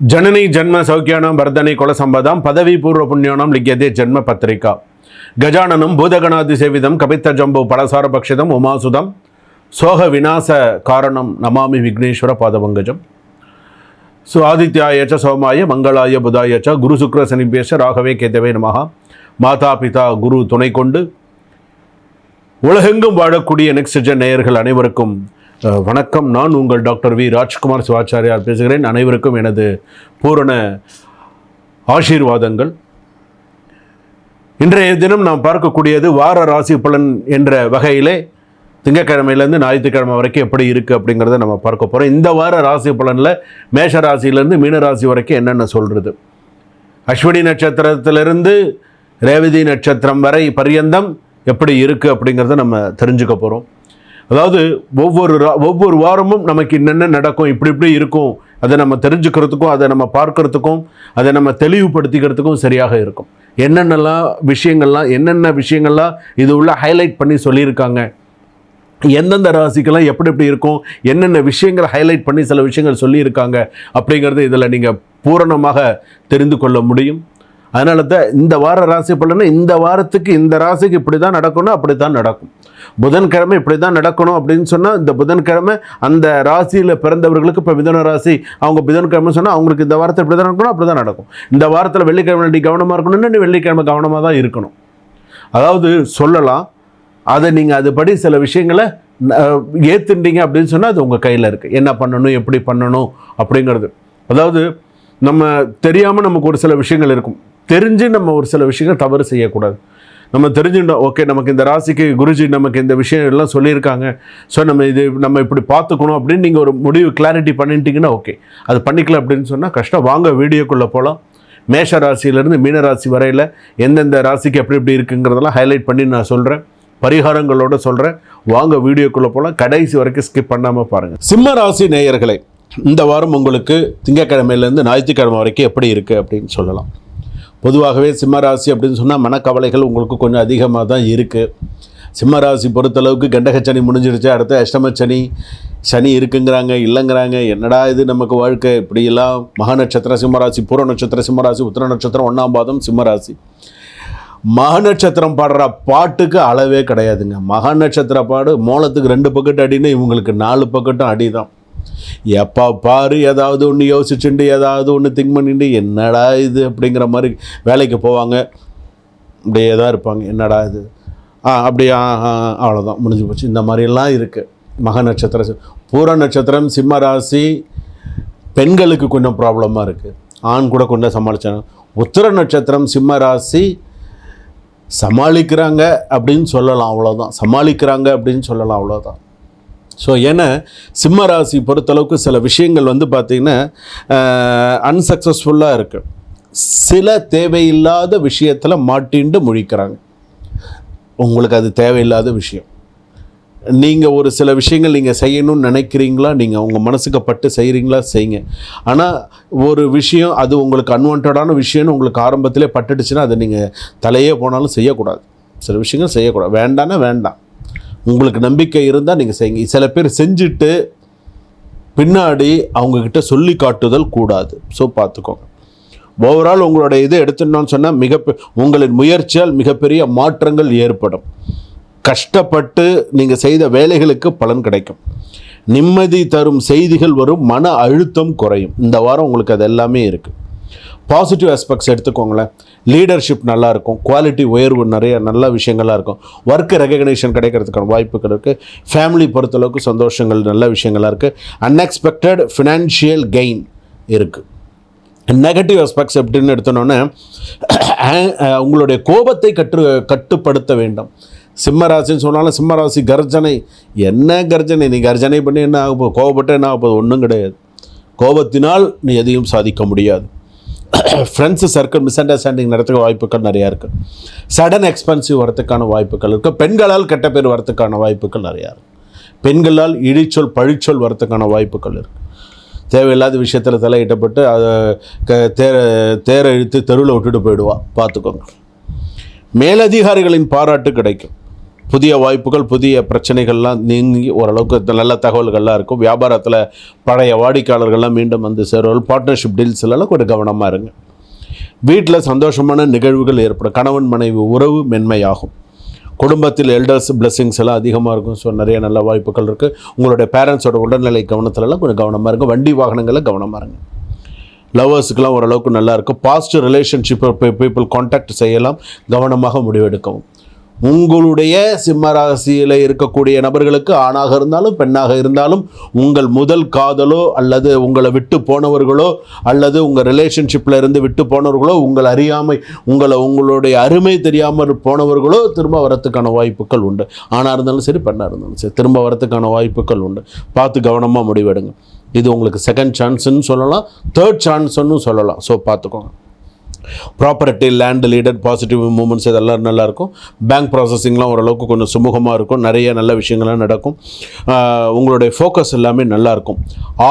ಜನನಿ ಜನ್ಮ ಸೌಖ್ಯಾನಂ ವರ್ಧನೆ ಕುಲ ಸಂಪದಾಂ ಪದವಿ ಪೂರ್ವ ಪುಣ್ಯಾಣಂ ಲಿಖ್ಯತೆ ಜನ್ಮ ಪತ್ರಿಕಾ ಗಜಾನನಂ ಭೂತಗಣಾದಿ ಸೇವಿದಂ ಕಪಿತ್ತ ಜಂಬು ಪಳಸಾರ ಭಕ್ಷಿತಂ ಉಮಾಸುದಂ ಸೋಹ ವಿನಾಶ ಕಾರಣಂ ನಮಾಮಿ ವಿಘ್ನೇಶ್ವರ ಪಾದಪಂಕಜಂ ಸೊ ಆದಿತ್ಯಾಯ ಚ ಸೋಮಾಯ ಮಂಗಳಾಯ ಬುಧಾಯ ಚ ಗುರು ಶುಕ್ರ ಸನಿಭ್ಯಶ ராகவே கேதவே நமஹ மாதா பிதா குரு துணை கொண்டு உலகெங்கும் வாழக்கூடிய நெக்ஸ்ட் ஜென் நேயர்கள் அனைவருக்கும் அஹ், வணக்கம். நான் உங்கள் டாக்டர் வி. ராஜ்குமார் சிவாச்சாரியார் பேசுகிறேன். அனைவருக்கும் எனது பூரண ஆசீர்வாதங்கள். இன்றைய தினம் நாம் பார்க்கக்கூடியது வார ராசி பலன் என்ற வகையிலே திங்கக்கிழமையிலேருந்து ஞாயிற்றுக்கிழமை வரைக்கும் எப்படி இருக்குது அப்படிங்கிறத நம்ம பார்க்க போகிறோம் இந்த வார ராசி பலனில் மேஷ ராசியிலேருந்து மீன ராசி வரைக்கும் என்னென்ன சொல்கிறது அஸ்வினி நட்சத்திரத்திலிருந்து ரேவதி நட்சத்திரம் வரை பரியந்தம் எப்படி இருக்குது அப்படிங்கிறத நம்ம தெரிஞ்சுக்க போகிறோம் அதாவது ஒவ்வொரு ரா- ஒவ்வொரு வாரமும் நமக்கு என்னென்ன நடக்கும் இப்படி இப்படி இருக்கும் அதை நம்ம தெரிஞ்சுக்கிறதுக்கும் அதை நம்ம பார்க்கறதுக்கும் அதை நம்ம தெளிவுபடுத்திக்கிறதுக்கும் சரியாக இருக்கும். என்னென்னலாம் விஷயங்கள்லாம் என்னென்ன விஷயங்கள்லாம் இது உள்ள ஹைலைட் பண்ணி சொல்லியிருக்காங்க. எந்தெந்த ராசிக்கெல்லாம் எப்படி எப்படி இருக்கும் என்னென்ன விஷயங்களை ஹைலைட் பண்ணி சில விஷயங்கள் சொல்லியிருக்காங்க அப்படிங்கிறது இதில் நீங்கள் பூரணமாக தெரிந்து கொள்ள முடியும். அதனால தான் இந்த வார ராசி பலனை இந்த வாரத்துக்கு இந்த ராசிக்கு இப்படி தான் நடக்கணும் அப்படி தான் நடக்கும். புதன்கிழமை இப்படி தான் நடக்கணும் அப்படின்னு சொன்னால் இந்த புதன்கிழமை அந்த ராசியில் பிறந்தவர்களுக்கு இப்போ மிதன ராசி அவங்க புதன்கிழமை சொன்னால் அவங்களுக்கு இந்த வாரத்தில் இப்படி தான் நடக்கணும் அப்படி தான் நடக்கும். இந்த வாரத்தில் வெள்ளிக்கிழமை நீ கவனமாக இருக்கணும்னு நீ வெள்ளிக்கிழமை கவனமாக தான் இருக்கணும். அதாவது சொல்லலாம் அதை நீங்கள் அதுபடி சில விஷயங்களை அஹ், அப்படின்னு சொன்னால் அது உங்கள் கையில் இருக்குது என்ன பண்ணணும் எப்படி பண்ணணும் அப்படிங்கிறது. அதாவது நம்ம தெரியாமல் நமக்கு ஒரு சில விஷயங்கள் இருக்கும். தெரிஞ்சு நம்ம ஒரு சில விஷயங்கள் தவறு செய்யக்கூடாது. நம்ம தெரிஞ்சுட்டோம் ஓகே நமக்கு இந்த ராசிக்கு குருஜி நமக்கு இந்த விஷயம் எல்லாம் சொல்லியிருக்காங்க. ஸோ நம்ம இது நம்ம இப்படி பார்த்துக்கணும் அப்படின்னு நீங்கள் ஒரு முடிவு கிளாரிட்டி பண்ணிட்டீங்கன்னா ஓகே. அது பண்ணிக்கல அப்படின்னு சொன்னால் கஷ்டம். வாங்க வீடியோக்குள்ளே போகலாம் மேஷ ராசியிலேருந்து மீன ராசி வரையில் எந்தெந்த ராசிக்கு எப்படி எப்படி இருக்குங்கிறதெல்லாம் ஹைலைட் பண்ணி நான் சொல்கிறேன் பரிகாரங்களோட சொல்கிறேன் வாங்க வீடியோக்குள்ளே போகலாம் கடைசி வரைக்கும் ஸ்கிப் பண்ணாமல் பாருங்கள் சிம்ம ராசி நேயர்களை இந்த வாரம் உங்களுக்கு திங்கக்கிழமையிலேருந்து ஞாயிற்றுக்கிழமை வரைக்கும் எப்படி இருக்குது அப்படின்னு சொல்லலாம். பொதுவாகவே சிம்மராசி அப்படின்னு சொன்னால் மனக்கவலைகள் உங்களுக்கு கொஞ்சம் அதிகமாக தான் இருக்குது சிம்மராசி பொறுத்தளவுக்கு கண்டகச்சனி முடிஞ்சிருச்சு அடுத்து அஷ்டமச்சனி சனி இருக்குங்கிறாங்க இல்லைங்கிறாங்க என்னடா இது நமக்கு வாழ்க்கை? இப்படியெல்லாம் மகா நட்சத்திரம் சிம்மராசி பூர நட்சத்திரம் சிம்மராசி உத்திர நட்சத்திரம் ஒன்றாம் பாதம் சிம்மராசி. மக நட்சத்திரம் பாடுற பாட்டுக்கு அளவே கிடையாதுங்க. மகா நட்சத்திர பாடு மோளத்துக்கு ரெண்டு பக்கெட் அடின்னு இவங்களுக்கு நாலு பக்கெட்டும் அடி தான் எப்போ பாரு ஏதாவது ஒன்று யோசிச்சுண்டு ஏதாவது ஒன்று திங்க் பண்ணிட்டு என்னடா இது அப்படிங்கிற மாதிரி வேலைக்கு போவாங்க. அப்படியே தான் இருப்பாங்க. என்னடா இது? ஆ அப்படியே? ஆ, ஆ, அவ்வளோதான் முடிஞ்சு போச்சு. இந்த மாதிரிலாம் இருக்குது மக நட்சத்திரம் பூர நட்சத்திரம் சிம்ம ராசி பெண்களுக்கு கொஞ்சம் ப்ராப்ளமாக இருக்குது ஆண் கூட கொஞ்சம் சமாளித்தாங்க உத்திர நட்சத்திரம் சிம்ம ராசி சமாளிக்கிறாங்க அப்படின்னு சொல்லலாம். அவ்வளோதான் சமாளிக்கிறாங்க அப்படின்னு சொல்லலாம். அவ்வளோதான் ஸோ ஏன்னா சிம்ம ராசி பொறுத்தளவுக்கு சில விஷயங்கள் வந்து பார்த்திங்கன்னா அன்சக்ஸஸ்ஃபுல்லாக இருக்குது சில தேவையில்லாத விஷயத்தில் மாட்டிண்டு முழிக்கிறாங்க. உங்களுக்கு அது தேவையில்லாத விஷயம். நீங்கள் ஒரு சில விஷயங்கள் நீங்கள் செய்யணும்னு நினைக்கிறீங்களா? நீங்கள் உங்கள் மனசுக்கு பட்டு செய்கிறீங்களா செய்யுங்க ஆனால் ஒரு விஷயம் அது உங்களுக்கு அன்வான்டான விஷயம்னு உங்களுக்கு ஆரம்பத்திலே பட்டுடுச்சுன்னா அதை நீங்கள் தலையே போனாலும் செய்யக்கூடாது. சில விஷயங்கள் செய்யக்கூடாது. வேண்டான்னா வேண்டாம். உங்களுக்கு நம்பிக்கை இருந்தால் நீங்கள் செய்யுங்க சில பேர் செஞ்சுட்டு பின்னாடி அவங்கக்கிட்ட சொல்லி காட்டுதல் கூடாது. ஸோ பார்த்துக்கோங்க ஓவரால் உங்களோட இது எடுத்துட்டோம்னு சொன்னால் மிக உங்களின் முயற்சியால் மிகப்பெரிய மாற்றங்கள் ஏற்படும். கஷ்டப்பட்டு நீங்கள் செய்த வேலைகளுக்கு பலன் கிடைக்கும். நிம்மதி தரும் செய்திகள் வரும் மன அழுத்தம் குறையும். இந்த வாரம் உங்களுக்கு அது எல்லாமே இருக்குது பாசிட்டிவ் ஆஸ்பெக்ட்ஸ் எடுத்துக்கோங்களேன். லீடர்ஷிப் நல்லா இருக்கும் குவாலிட்டி உயர்வு நிறைய நல்ல விஷயங்கள்லாம் இருக்கும். ஒர்க்கு ரெகக்னேஷன் கிடைக்கிறதுக்கான வாய்ப்புகள் இருக்குது ஃபேமிலி பொறுத்தளவுக்கு சந்தோஷங்கள் நல்ல விஷயங்கள்லாம் இருக்குது அன்எக்ஸ்பெக்டட் ஃபினான்ஷியல் கெயின் இருக்குது நெகட்டிவ் ஆஸ்பெக்ட்ஸ் எப்படின்னு எடுத்தோன்னே உங்களுடைய கோபத்தை கற்று கட்டுப்படுத்த வேண்டும். சிம்மராசின்னு சொன்னாலும் சிம்மராசி கர்ஜனை. என்ன கர்ஜனை? நீ கர்ஜனை பண்ணி என்ன ஆக போகுது? கோபப்பட்டு என்ன ஆக போகுது? ஒன்றும் கிடையாது. கோபத்தினால் நீ எதையும் சாதிக்க முடியாது. ஃப்ரெண்ட்ஸு சர்க்கிள் மிஸ் அண்டர்ஸ்டாண்டிங் நடத்துக்க வாய்ப்புகள் நிறையா இருக்குது சடன் எக்ஸ்பென்சிவ் வரத்துக்கான வாய்ப்புகள் இருக்குது பெண்களால் கெட்ட பேர் வரத்துக்கான வாய்ப்புகள் நிறையா இருக்குது பெண்களால் இழிச்சொல் பழிச்சொல் வரத்துக்கான வாய்ப்புகள் இருக்குது தேவையில்லாத விஷயத்தில் தலையிட்டப்பட்டு அதை க தேர தேரை இழுத்து தெருவில் விட்டுட்டு போயிடுவா. பார்த்துக்கோங்க. மேலதிகாரிகளின் பாராட்டு கிடைக்கும். புதிய வாய்ப்புகள் புதிய பிரச்சனைகள்லாம் நீங்கி ஓரளவுக்கு நல்ல தகவல்கள்லாம் இருக்கும். வியாபாரத்தில் பழைய வாடிக்கையாளர்கள்லாம் மீண்டும் வந்து சேருவார்கள். பார்ட்னர்ஷிப் டீல்ஸ்லாம் கொஞ்சம் கவனமாக இருங்க. வீட்டில் சந்தோஷமான நிகழ்வுகள் ஏற்படும். கணவன் மனைவி உறவு மென்மையாகும். குடும்பத்தில் எல்டர்ஸ் பிளெஸ்ஸிங்ஸ் எல்லாம் அதிகமாக இருக்கும். ஸோ நிறைய நல்ல வாய்ப்புகள் இருக்குது உங்களுடைய பேரண்ட்ஸோட உடல்நிலை கவனத்துலலாம் கொஞ்சம் கவனமாக இருங்க. வண்டி வாகனங்களில் கவனமாக இருங்க. லவ்வர்ஸுக்கெல்லாம் ஓரளவுக்கு நல்லா இருக்கும். பாசிட்டிவ் ரிலேஷன்ஷிப் பீப்புள் காண்டாக்ட் செய்யலாம். கவனமாக முடிவெடுக்கவும். உங்களுடைய சிம்ம ராசியில் இருக்கக்கூடிய நபர்களுக்கு ஆணாக இருந்தாலும் பெண்ணாக இருந்தாலும் உங்கள் முதல் காதலோ அல்லது உங்களை விட்டு போனவர்களோ அல்லது உங்கள் ரிலேஷன்ஷிப்பில் இருந்து விட்டு போனவர்களோ உங்கள் அறியாமை உங்களை உங்களுடைய அருமை தெரியாமல் போனவர்களோ திரும்ப வரத்துக்கான வாய்ப்புகள் உண்டு. ஆணாக இருந்தாலும் சரி பெண்ணாக இருந்தாலும் சரி திரும்ப வரத்துக்கான வாய்ப்புகள் உண்டு. பார்த்து கவனமாக முடிவெடுங்க. இது உங்களுக்கு செகண்ட் சான்ஸுன்னு சொல்லலாம் தேர்ட் சான்ஸ்னு சொல்லலாம். ஸோ பார்த்துக்கோங்க. Property land leader positive moments இதெல்லாம் நல்லாயிருக்கும் பேங்க் ப்ராசஸிங்லாம் ஓரளவுக்கு கொஞ்சம் சுமூகமாக இருக்கும். நிறைய நல்ல விஷயங்கள்லாம் நடக்கும். உங்களுடைய ஃபோக்கஸ் எல்லாமே நல்லாயிருக்கும்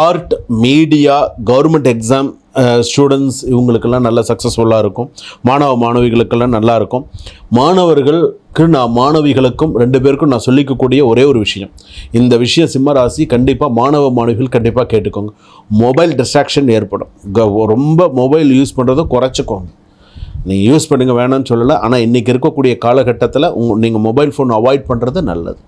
art media government exam students இவங்களுக்கெல்லாம் நல்ல சக்ஸஸ்ஃபுல்லாக இருக்கும். மாணவ மாணவிகளுக்கெல்லாம் நல்லா இருக்கும். மாணவர்களுக்கு நான் மாணவிகளுக்கும் ரெண்டு பேருக்கும் நான் சொல்லிக்கக்கூடிய ஒரே ஒரு விஷயம். இந்த விஷயம் சிம்ம ராசி கண்டிப்பாக மாணவ மாணவிகள் கண்டிப்பாக கேட்டுக்கோங்க. மொபைல் டிஸ்ட்ராக்ஷன் ஏற்படும். க- ரொம்ப மொபைல் யூஸ் பண்ணுறதை குறைச்சிக்கோங்க. நீங்கள் யூஸ் பண்ணுங்கள் வேணாம்னு சொல்லலை. ஆனால் இன்றைக்கி இருக்கக்கூடிய காலகட்டத்தில் உங்கள் நீங்கள் மொபைல் ஃபோன் அவாய்ட் பண்ணுறது நல்லது.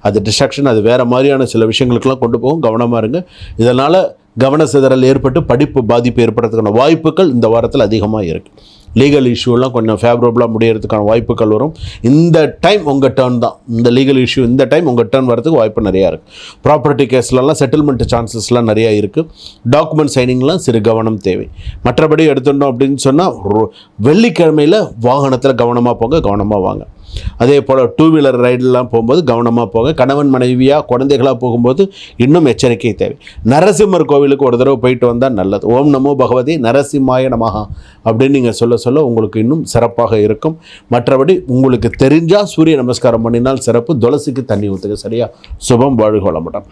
அது டிஸ்ட்ராக்ஷன் அது வேறு மாதிரியான சில விஷயங்களுக்கெல்லாம் கொண்டு போகும். கவனமாக இருங்க. இதனால் கவன சிதறல் ஏற்பட்டு படிப்பு பாதிப்பு ஏற்படுறதுக்கான வாய்ப்புகள் இந்த வாரத்தில் அதிகமாக இருக்குது லீகல் இஷ்யூலாம் கொஞ்சம் ஃபேவரபுளாக முடியறதுக்கான வாய்ப்புகள் வரும். இந்த டைம் உங்கள் டேர்ன் தான். இந்த லீகல் இஷ்யூ இந்த டைம் உங்கள் டேர்ன் வரதுக்கு வாய்ப்பு நிறையா இருக்குது ப்ராப்பர்ட்டி கேஸ்லலாம் செட்டில்மெண்ட் சான்சஸ்லாம் நிறையா இருக்குது டாக்குமெண்ட் சைனிங்லாம் சிறு கவனம் தேவை. மற்றபடி எடுத்துட்டோம் அப்படின்னு சொன்னால் வெள்ளிக்கிழமையில் வாகனத்தில் கவனமாக போங்க கவனமாக வாங்க. அதே போல் டூ வீலர் ரைடெலாம் போகும்போது கவனமாக போங்க. கணவன் மனைவியாக குழந்தைகளாக போகும்போது இன்னும் எச்சரிக்கை தேவை. நரசிம்மர் கோவிலுக்கு ஒரு தடவை போயிட்டு வந்தால் நல்லது. ஓம் நமோ பகவதி நரசிம்மாய நமகா அப்படின்னு நீங்கள் சொல்ல சொல்ல உங்களுக்கு இன்னும் சிறப்பாக இருக்கும். மற்றபடி உங்களுக்கு தெரிஞ்சால் சூரிய நமஸ்காரம் பண்ணினால் சிறப்பு. துளசிக்கு தண்ணி ஊற்றுங்க சரியா? சுபம் வாழ்க வளமுடன்.